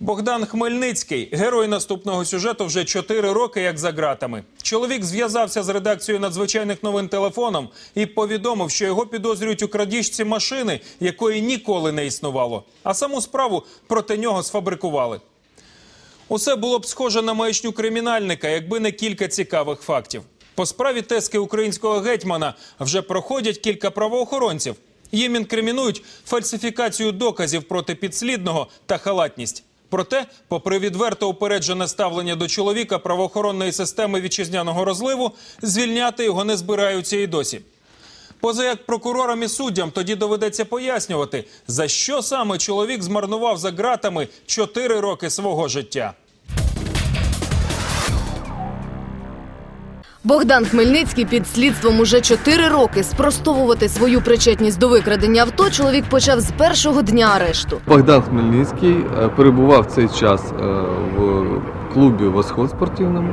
Богдан Хмельницький, герой наступного сюжету, вже 4 роки як за ґратами. Чоловік зв'язався з редакцією надзвичайних новин телефоном і повідомив, що його підозрюють у крадіжці машини, якої ніколи не існувало. А саму справу проти нього сфабрикували. Усе було б схоже на маячню кримінальника, якби не кілька цікавих фактів. По справі тески українського гетьмана вже проходять кілька правоохоронців. Їм інкримінують фальсифікацію доказів проти підслідного та халатність. Проте, попри відверто упереджене ставлення до чоловіка правоохоронної системи вітчизняного розливу, звільняти його не збираються і досі. Поза як прокурорам і суддям тоді доведеться пояснювати, за що саме чоловік змарнував за ґратами 4 роки свого життя. Богдан Хмельницький під слідством уже чотири роки спростовувати свою причетність до викрадення авто. Чоловік почав з першого дня арешту. Богдан Хмельницький е, перебував цей час е, в клубі Восход спортивному.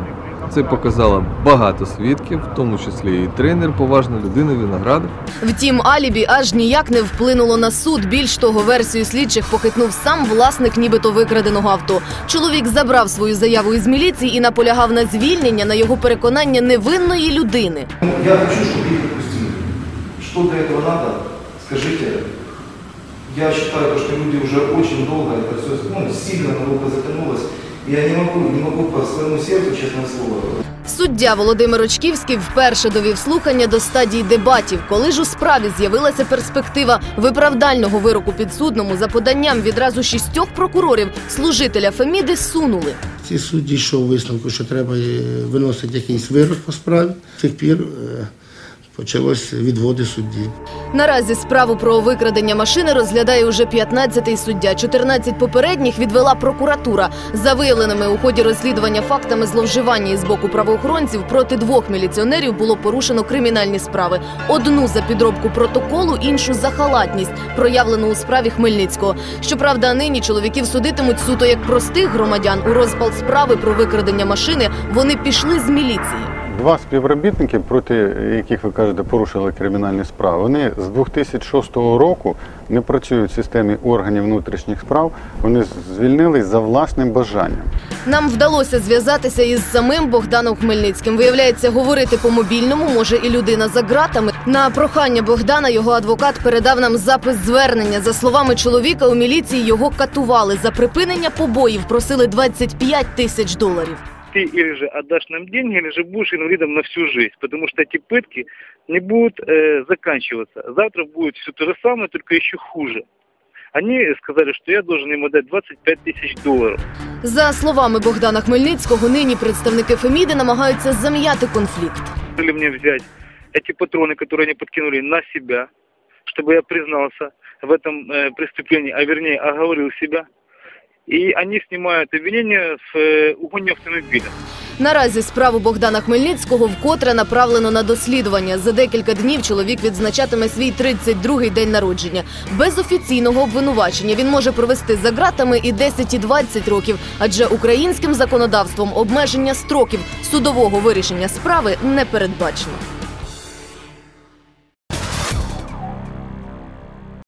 Це показало багато свідків, в тому числі і тренер, поважна людина Виноградов. Втім, алібі аж ніяк не вплинуло на суд. Більш того, версію слідчих похитнув сам власник нібито викраденого авто. Чоловік забрав свою заяву із міліції і наполягав на звільнення на його переконання невинної людини. Я хочу, чтобы их отпустили. Что для этого надо, скажите. Я считаю, что люди уже очень долго это все ну, сильно надолго затянулось. Я не могу, не могу по своему сердцу, честное слово, Суддя Володимир Очківський вперше довів слухання до стадії дебатів, коли ж у справі з'явилася перспектива виправдального вироку підсудному за поданням відразу шістьох прокурорів служителя Феміди сунули. Ці судді йшов висновку, що треба е, виносити якийсь вирок по справі. З тих пір е, почалось відводи судді. Наразі справу про викрадення машини розглядає уже 15-й суддя. 14 попередніх відвела прокуратура. За виявленими у ході розслідування фактами зловживання із боку правоохоронців проти двох міліціонерів було порушено кримінальні справи. Одну за підробку протоколу, іншу за халатність, проявлену у справі Хмельницького. Щоправда, нині чоловіків судитимуть суто як простих громадян. У розпал справи про викрадення машини вони пішли з міліції. Два співробітники, проти яких ви кажете, порушили кримінальні справи, вони з 2006 року не працюють в системі органів внутрішніх справ. Вони звільнились за власним бажанням. Нам вдалося зв'язатися із самим Богданом Хмельницьким. Виявляється, говорити по мобільному може і людина за ґратами. На прохання Богдана його адвокат передав нам запис звернення. За словами чоловіка, у міліції його катували. За припинення побоїв просили 25 тисяч доларів ты или же отдашь нам деньги, или же будешь инвалидом на всю жизнь, потому что эти пытки не будут э, заканчиваться. Завтра будет все то же самое, только еще хуже. Они сказали, что я должен им отдать 25 тысяч долларов. За словами Богдана Хмельницького, нині представники Феміди намагаються зам'яти конфлікт. Или мне взять эти патроны, которые они подкинули, на себя, чтобы я признался в этом э, преступлении, а вернее оговорил себя. И они снимают обвинение в э, угоне автомобиля. Наразі справу Богдана Хмельницького вкотре направлено на дослідування. За декілька днів чоловік відзначатиме свій 32-й день народження. Без офіційного обвинувачення він може провести за ґратами і 10, і 20 років, адже українським законодавством обмеження строків судового вирішення справи не передбачено.